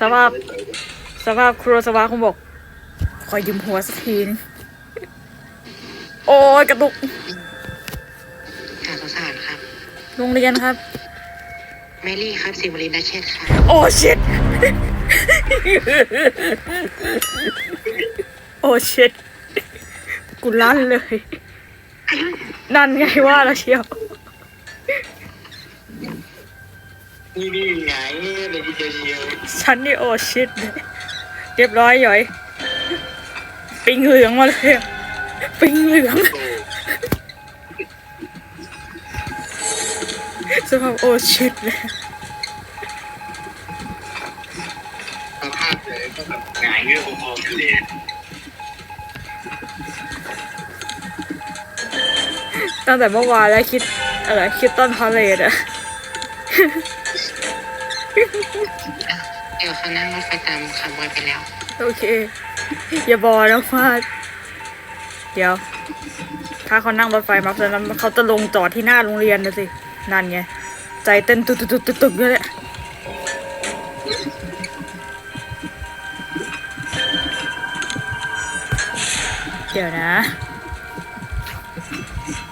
สภาพ สภาพครัวสวาคงบอก ขอยืมหัวสักทีนึงโอ้ยกระตุกการสงสารครับ โรงเรียนครับ แมรี่ครับสิวลินดาเชษครับโอ้ชิตโอ้ชิตกูลั่นเลย นั่นไงว่าแล้วเชียว นี่นี่ไงเลยทีเดียวเชียวฉันนี่โอ้ชิตเลยเรียบร้อยหย่อย ปิงเหลืองมาเลยอะปิงเหลืองสภาพโอ้ชิตเลยสภาพเลยก็แบบหงายเงือกพอๆกันเลยตั้งแต่เมื่อวานแล้วคิดอะไรคิดต้นพาเลตอะ เดี๋ยวเขานั่งรถไฟตามขบวนไปแล้ว โอเค อย่าบอกนะว่าเดี๋ยว ถ้าเขานั่งรถไฟมาเพราะฉะนั้นเขาจะลงจอดที่หน้าโรงเรียนนะสิ นั่นไง ใจเต้นตุกตุกตุกตุกตุกเลยแหละเดี๋ยวนะ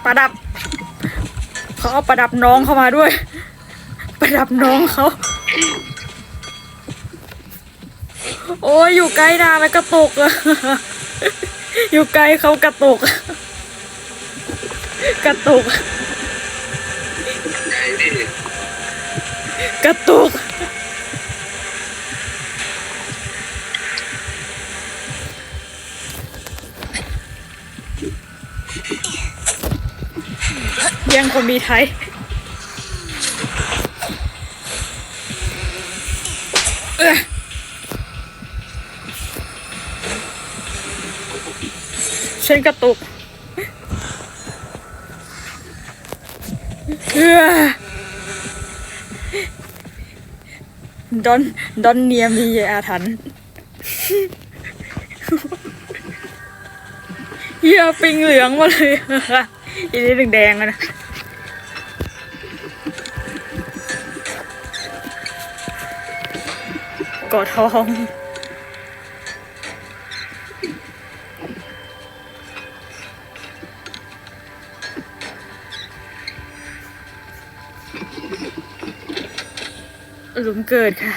ประดับ เขาเอาประดับน้องเข้ามาด้วย ระดับน้องเขา โอ้ยอยู่ใกล้นาแล้วกระตุกอะอยู่ใกล้เขากระตุกกระตุกกระตุกแย่งคนมีไทย ฉันกระตุกดอนดอนเนียมีอาถรรพ์เฮียปิงเหลืองมาเลยอีนี่แดงๆอะนะกอดทอง หลุมเกิดค่ะ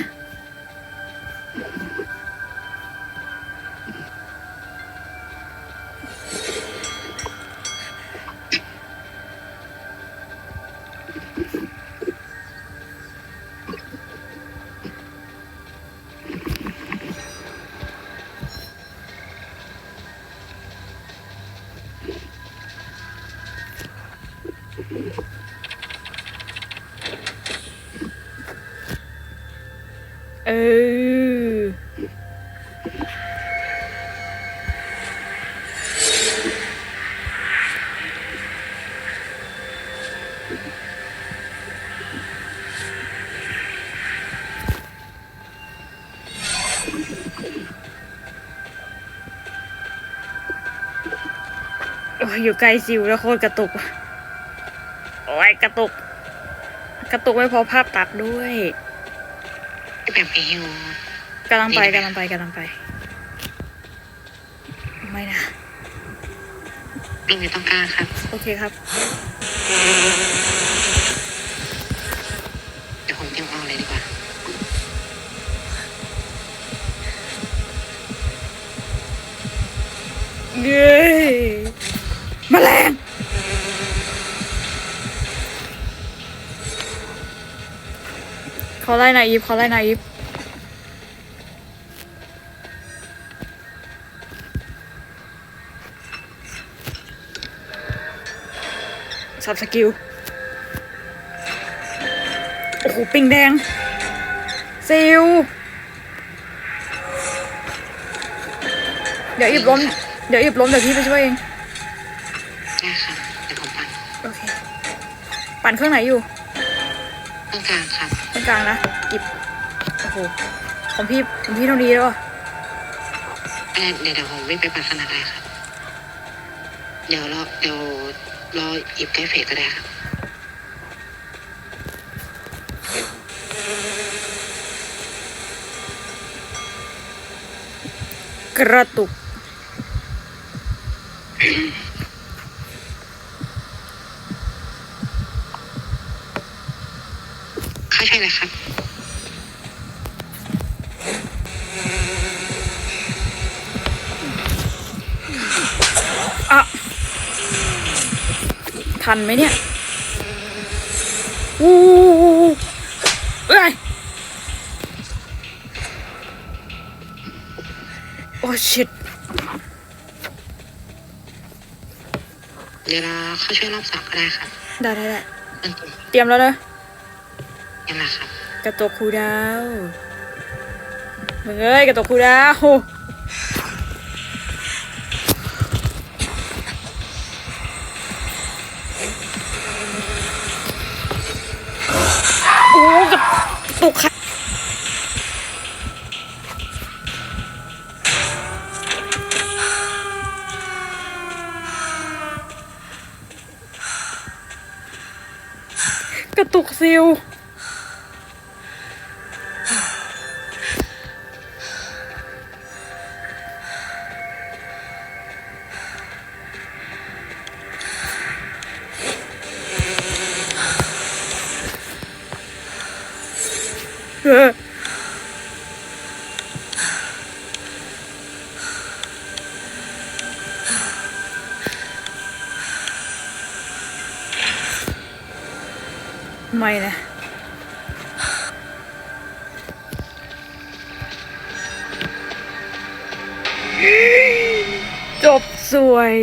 เออ โอ้ยอยู่ใกล้ซิวแล้วโคตรกระตุก โอ้ยกระตุก กระตุกไม่พอภาพตัดด้วย แบบเอวกำลังไปกำลังไปกำลังไป ไม่นะลงอยู่ตรงกลางครับ โอเคครับ เดี๋ยวผมเตรียมเอาเลยดีกว่า เย้แมลง เขาไล่นายอีฟเขาไล่นายอีฟสับสกิล โอ้โห ปิงแดง ซิล เดี๋ยวอีบล้ม เดี๋ยวอีบล้ม เดี๋ยวพี่ไปช่วยเอง ได้ครับเดี๋ยวผมปั่น โอเค ปั่นเครื่องไหนอยู่ตรงกลางครับตรง กลางนะหยิบโอ้โหของพี่ของพี่เท่านี้แล้วอะเอ่เดี๋ยวเดี๋ยวผมวิ่งไปปัดขนาดได้ครับ เดี๋ยวรอเดี๋ยวรอหยิบได้เฟสก็ได้ครับ กระตุก เข้าใช่เลยครับอะทันไหมเนี่ยอู้เอ้ยโอ้ชิตเดี๋ยวเราเข้าช่วยรอบสองก็ได้ครับได้ได้ได้นั่นตรงเตรียมแล้วเนอะยังไงครับกระตกครูดาวมึงเอ้ยกระตกครูดาว โอ้กระตุกค่ะกระตุกซิล ไม่นะจบสวย